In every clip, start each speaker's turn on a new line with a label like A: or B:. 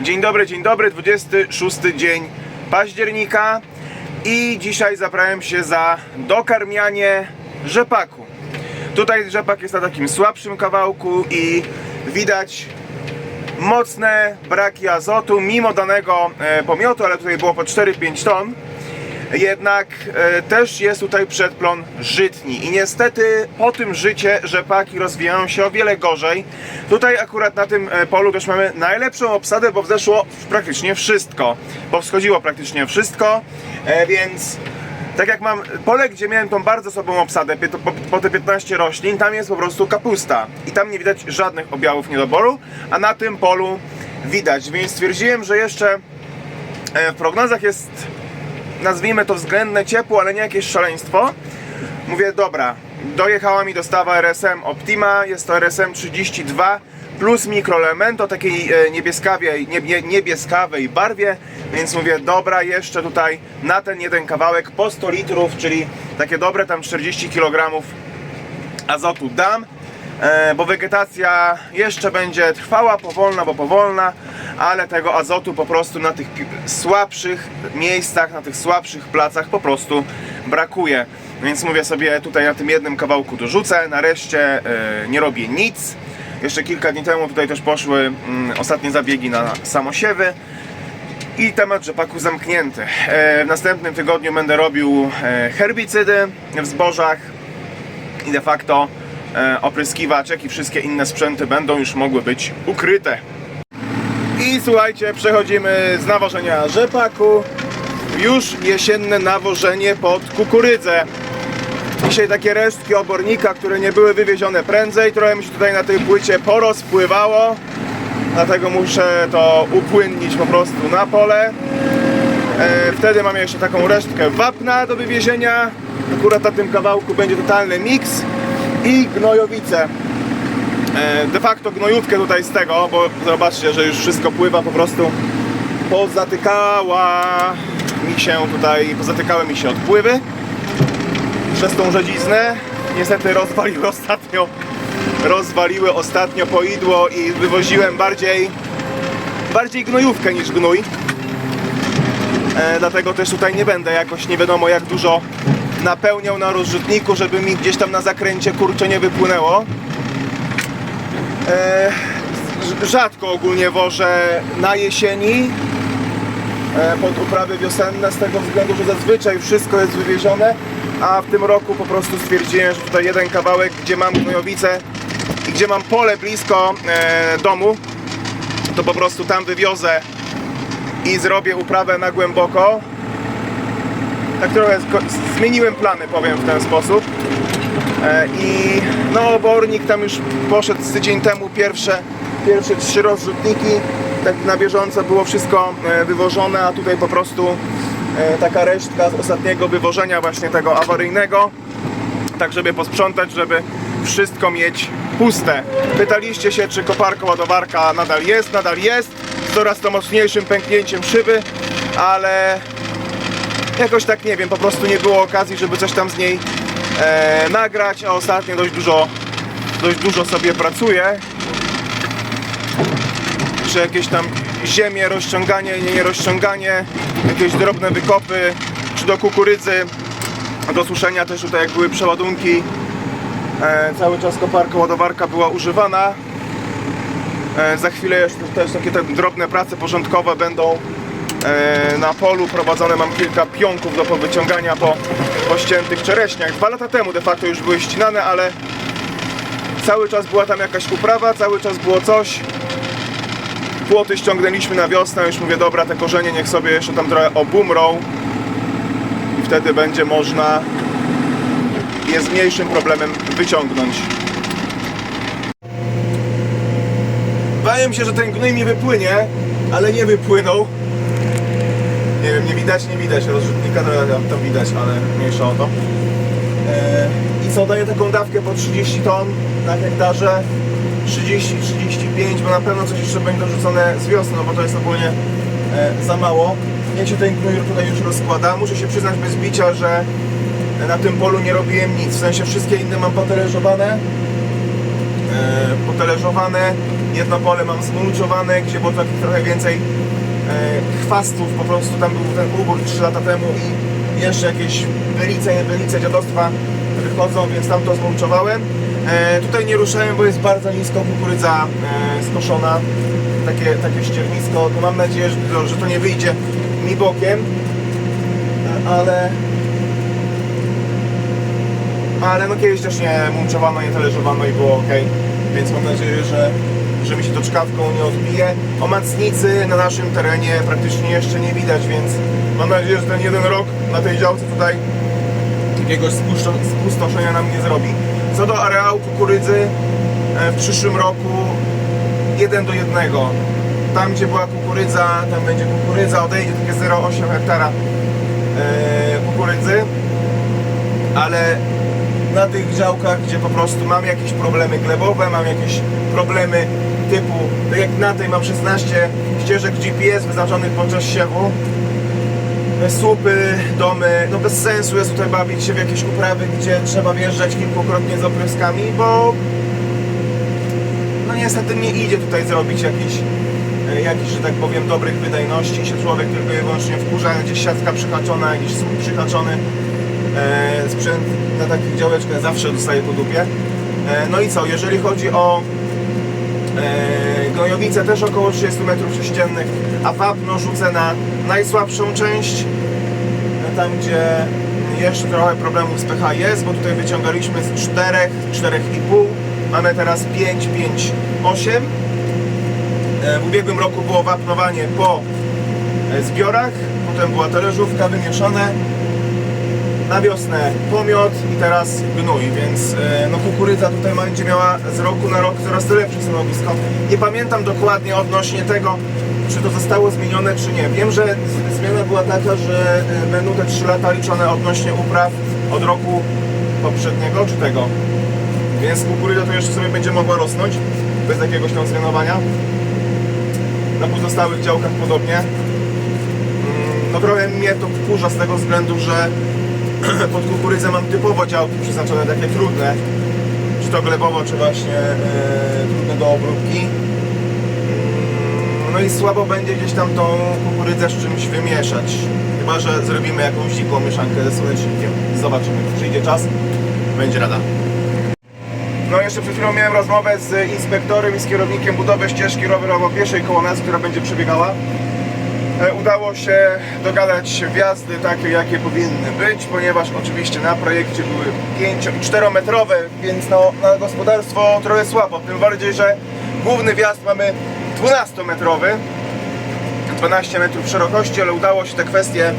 A: Dzień dobry, dzień dobry, 26 dzień października i dzisiaj zabrałem się za dokarmianie rzepaku. Tutaj rzepak jest na takim słabszym kawałku i widać mocne braki azotu mimo danego e, pomiotu, ale tutaj było po 4-5 ton. Jednak e, też jest tutaj przedplon żytni. I niestety po tym życie rzepaki rozwijają się o wiele gorzej. Tutaj akurat na tym e, polu też mamy najlepszą obsadę, bo wzeszło praktycznie wszystko. Powschodziło praktycznie wszystko, e, więc tak jak mam pole, gdzie miałem tą bardzo słabą obsadę, po, po te 15 roślin, tam jest po prostu kapusta. I tam nie widać żadnych objawów niedoboru, a na tym polu widać, więc stwierdziłem, że jeszcze w prognozach jest nazwijmy to względne ciepło, ale nie jakieś szaleństwo. Mówię, dobra, dojechała mi dostawa RSM Optima, jest to RSM 32 plus mikroelement o takiej e, niebieskawej, niebie, niebieskawej barwie, więc mówię, dobra, jeszcze tutaj na ten jeden kawałek po 100 litrów, czyli takie dobre tam 40 kg azotu dam, e, bo wegetacja jeszcze będzie trwała, powolna, bo powolna, ale tego azotu po prostu na tych słabszych miejscach, na tych słabszych placach po prostu brakuje. Więc mówię sobie tutaj na tym jednym kawałku dorzucę, nareszcie e, nie robię nic. Jeszcze kilka dni temu tutaj też poszły mm, ostatnie zabiegi na samosiewy i temat rzepaku zamknięty. E, w następnym tygodniu będę robił e, herbicydy w zbożach, i de facto opryskiwacz, jak i wszystkie inne sprzęty będą już mogły być ukryte. I słuchajcie, przechodzimy z nawożenia rzepaku już jesienne nawożenie pod kukurydzę. Dzisiaj takie resztki obornika, które nie były wywiezione prędzej, trochę mi się tutaj na tej płycie porozpływało, dlatego muszę to upłynnić po prostu na pole. E, Wtedy mam jeszcze taką resztkę wapna do wywiezienia. Akurat na tym kawałku będzie totalny miks i gnojowice. E, De facto gnojówkę tutaj z tego, bo zobaczcie, że już wszystko pływa po prostu pozatykała mi się tutaj, pozatykały mi się odpływy przez tą rzedziznę. Niestety rozwaliły ostatnio rozwaliły ostatnio poidło i wywoziłem bardziej bardziej gnojówkę niż gnój e, dlatego też tutaj nie będę jakoś nie wiadomo jak dużo napełniał na rozrzutniku, żeby mi gdzieś tam na zakręcie kurczę nie wypłynęło. E, rzadko ogólnie wożę na jesieni e, pod uprawy wiosenne z tego względu, że zazwyczaj wszystko jest wywiezione, a w tym roku po prostu stwierdziłem, że tutaj jeden kawałek, gdzie mam gnojowice i gdzie mam pole blisko e, domu, to po prostu tam wywiozę i zrobię uprawę na głęboko. Tak trochę zmieniłem plany, powiem w ten sposób. I no obornik tam już poszedł z tydzień temu pierwsze, pierwsze trzy rozrzutniki. Tak na bieżąco było wszystko e, wywożone, a tutaj po prostu e, taka resztka z ostatniego wywożenia właśnie tego awaryjnego. Tak żeby posprzątać, żeby wszystko mieć puste. Pytaliście się, czy koparka ładowarka nadal jest, nadal jest, z coraz to mocniejszym pęknięciem szyby, ale jakoś tak nie wiem, po prostu nie było okazji, żeby coś tam z niej e, nagrać, a ostatnio dość dużo, dość dużo sobie pracuję. Czy jakieś tam ziemię, rozciąganie, nie, nie rozciąganie, jakieś drobne wykopy, czy do kukurydzy, do suszenia też tutaj jak były przeładunki, e, cały czas koparka, ładowarka była używana. E, za chwilę jeszcze też takie te drobne prace porządkowe będą na polu prowadzone. Mam kilka pionków do powyciągania po, po ściętych czereśniach. Dwa lata temu de facto już były ścinane, ale cały czas była tam jakaś uprawa, cały czas było coś. Płoty ściągnęliśmy na wiosnę, już mówię, dobra, te korzenie niech sobie jeszcze tam trochę obumrą i wtedy będzie można je z mniejszym problemem wyciągnąć. Bałem się, że ten gnój mi wypłynie, ale nie wypłynął. Nie widać, nie widać rozrzutnika, tam, tam widać, ale mniejsza o to. E, I co, daję taką dawkę po 30 ton na hektarze. 30-35, bo na pewno coś jeszcze będzie dorzucone z wiosny, bo to jest ogólnie e, za mało. Jak się ten tutaj już rozkłada, muszę się przyznać bez bicia, że na tym polu nie robiłem nic. W sensie wszystkie inne mam poterężowane, potalerzowane, jedno pole mam zmulczowane, gdzie było tak trochę więcej e, chwastów, po prostu tam był ten ubór 3 lata temu i jeszcze jakieś bylice, bylice dziadostwa wychodzą, więc tam to zmulczowałem. E, tutaj nie ruszałem, bo jest bardzo nisko kukurydza e, skoszona, takie, takie ściernisko. No mam nadzieję, że, że to nie wyjdzie mi bokiem, e, ale ale no kiedyś też nie mulczowano, nie talerzowano i było ok, więc mam nadzieję, że, że mi się to czkawką nie odbije. Omacnicy na naszym terenie praktycznie jeszcze nie widać, więc mam nadzieję, że ten jeden rok na tej działce tutaj jakiegoś spustoszenia nam nie zrobi. Co do areału kukurydzy, e, w przyszłym roku 1 do 1. Tam gdzie była kukurydza, tam będzie kukurydza, odejdzie takie 0,8 hektara e, kukurydzy, ale na tych działkach, gdzie po prostu mam jakieś problemy glebowe, mam jakieś problemy typu, tak jak na tej mam 16 ścieżek GPS wyznaczonych podczas siewu, słupy, domy, no bez sensu jest tutaj bawić się w jakieś uprawy, gdzie trzeba wjeżdżać kilkukrotnie z opryskami, bo no niestety nie idzie tutaj zrobić jakichś, e, jakichś, że tak powiem, dobrych wydajności się człowiek tylko i wyłącznie wkurza, gdzieś siatka przyhaczona, jakiś słup przyhaczony, e, sprzęt na takich działeczkach zawsze dostaje po dupie. E, no i co, jeżeli chodzi o e, gnojowice też około 30 metrów sześciennych, a wapno rzucę na najsłabszą część, tam gdzie jeszcze trochę problemów z pH jest, bo tutaj wyciągaliśmy z 4, 4,5, mamy teraz 5, 5, 8. E, W ubiegłym roku było wapnowanie po zbiorach, potem była talerzówka wymieszane, na wiosnę pomiot i teraz gnój, więc e, no kukurydza tutaj będzie miała z roku na rok coraz lepsze stanowisko. Nie pamiętam dokładnie odnośnie tego, czy to zostało zmienione, czy nie. Wiem, że zmiana była taka, że e, będą te 3 lata liczone odnośnie upraw od roku poprzedniego, czy tego. Więc kukurydza to jeszcze sobie będzie mogła rosnąć bez jakiegoś tam zmianowania. Na pozostałych działkach podobnie. Mm, No trochę mnie to wkurza z tego względu, że pod kukurydzę mam typowo działki przeznaczone takie trudne, czy to glebowo, czy właśnie e, trudne do obróbki. Mm, No i słabo będzie gdzieś tam tą kukurydzę z czymś wymieszać. Chyba, że zrobimy jakąś dziką mieszankę ze słonecznikiem. Zobaczymy, przyjdzie czas, będzie rada. No jeszcze przed chwilą miałem rozmowę z inspektorem i z kierownikiem budowy ścieżki rowerowo-pieszej koło nas, która będzie przebiegała. E, Udało się dogadać wjazdy takie, jakie powinny być, ponieważ oczywiście na projekcie były 5 i 4 metrowe, więc no, na gospodarstwo trochę słabo. Tym bardziej, że główny wjazd mamy 12 metrowy, 12 metrów szerokości, ale udało się te kwestie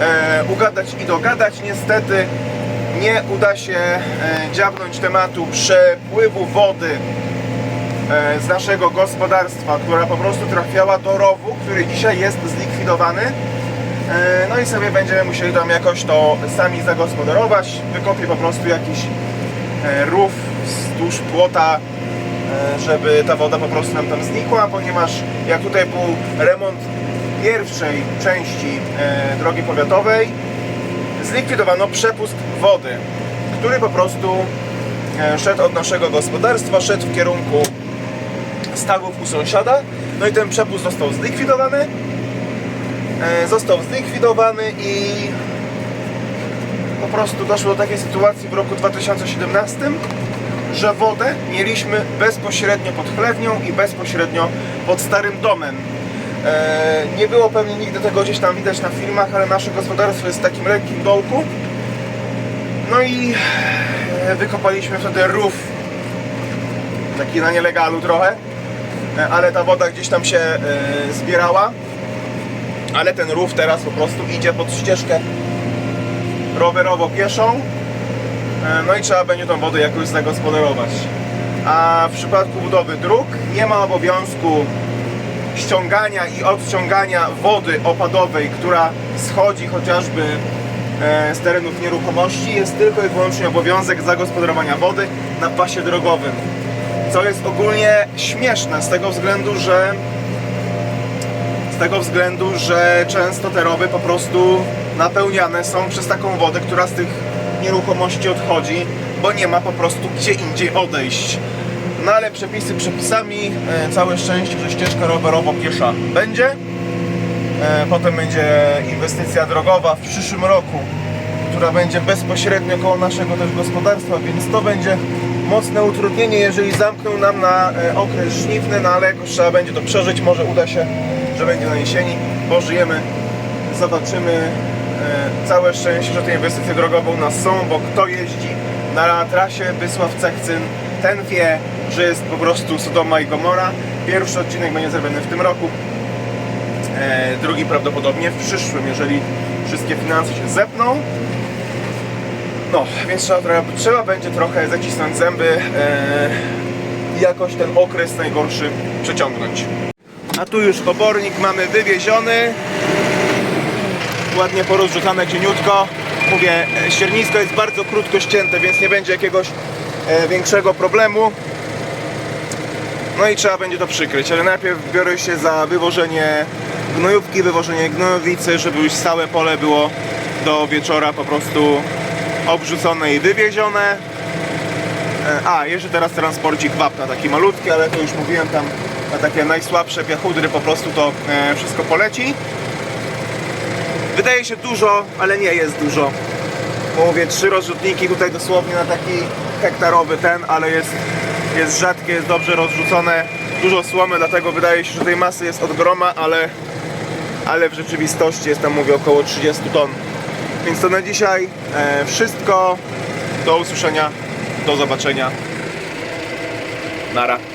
A: e, ugadać i dogadać. Niestety nie uda się e, dziabnąć tematu przepływu wody z naszego gospodarstwa, która po prostu trafiała do rowu, który dzisiaj jest zlikwidowany. E, No i sobie będziemy musieli tam jakoś to sami zagospodarować. Wykopię po prostu jakiś e, rów wzdłuż płota, e, żeby ta woda po prostu nam tam znikła, ponieważ jak tutaj był remont pierwszej części e, drogi powiatowej, zlikwidowano przepust wody, który po prostu e, szedł od naszego gospodarstwa, szedł w kierunku stawów u sąsiada. No i ten przepust został zlikwidowany. E, Został zlikwidowany i po prostu doszło do takiej sytuacji w roku 2017, że wodę mieliśmy bezpośrednio pod chlewnią i bezpośrednio pod starym domem. E, Nie było pewnie nigdy tego gdzieś tam widać na filmach, ale nasze gospodarstwo jest w takim lekkim dołku. No i e, wykopaliśmy wtedy rów, taki na nielegalu trochę, ale ta woda gdzieś tam się e, zbierała. Ale ten rów teraz po prostu idzie pod ścieżkę rowerowo-pieszą. E, No i trzeba będzie tą wodę jakoś zagospodarować. A w przypadku budowy dróg nie ma obowiązku ściągania i odciągania wody opadowej, która schodzi chociażby e, z terenów nieruchomości. Jest tylko i wyłącznie obowiązek zagospodarowania wody na pasie drogowym. Co jest ogólnie śmieszne z tego względu, że z tego względu, że często te rowy po prostu napełniane są przez taką wodę, która z tych nieruchomości odchodzi, bo nie ma po prostu gdzie indziej odejść. No ale przepisy przepisami, e, całe szczęście, że ścieżka rowerowo-piesza będzie. E, Potem będzie inwestycja drogowa w przyszłym roku, która będzie bezpośrednio koło naszego też gospodarstwa, więc to będzie mocne utrudnienie, jeżeli zamkną nam na e, okres żniwny, no ale jakoś trzeba będzie to przeżyć, może uda się, że będzie na jesieni, pożyjemy, zobaczymy. E, Całe szczęście, że te inwestycje drogowe u nas są, bo kto jeździ na trasie Wysław-Cechcyn, ten wie, że jest po prostu Sodoma i Gomora. Pierwszy odcinek będzie zrobiony w tym roku, e, drugi prawdopodobnie w przyszłym, jeżeli wszystkie finanse się zepną. No, więc trzeba, trochę, trzeba będzie trochę zacisnąć zęby e, i jakoś ten okres najgorszy przeciągnąć. A tu już obornik mamy wywieziony. Ładnie porozrzucane cieniutko. Mówię, e, ściernisko jest bardzo krótko ścięte, więc nie będzie jakiegoś e, większego problemu. No i trzeba będzie to przykryć, ale najpierw biorę się za wywożenie gnojówki, wywożenie gnojowicy, żeby już całe pole było do wieczora po prostu obrzucone i wywiezione. E, A, jeszcze teraz transporcik wapna, taki malutki, ale to już mówiłem tam na takie najsłabsze piachudry po prostu to e, wszystko poleci. Wydaje się dużo, ale nie jest dużo. Mówię, trzy rozrzutniki tutaj dosłownie na taki hektarowy ten, ale jest, jest rzadkie, jest dobrze rozrzucone. Dużo słomy, dlatego wydaje się, że tej masy jest od groma, ale, ale w rzeczywistości jest tam, mówię, około 30 ton. Więc to na dzisiaj e, wszystko. Do usłyszenia, do zobaczenia. Nara.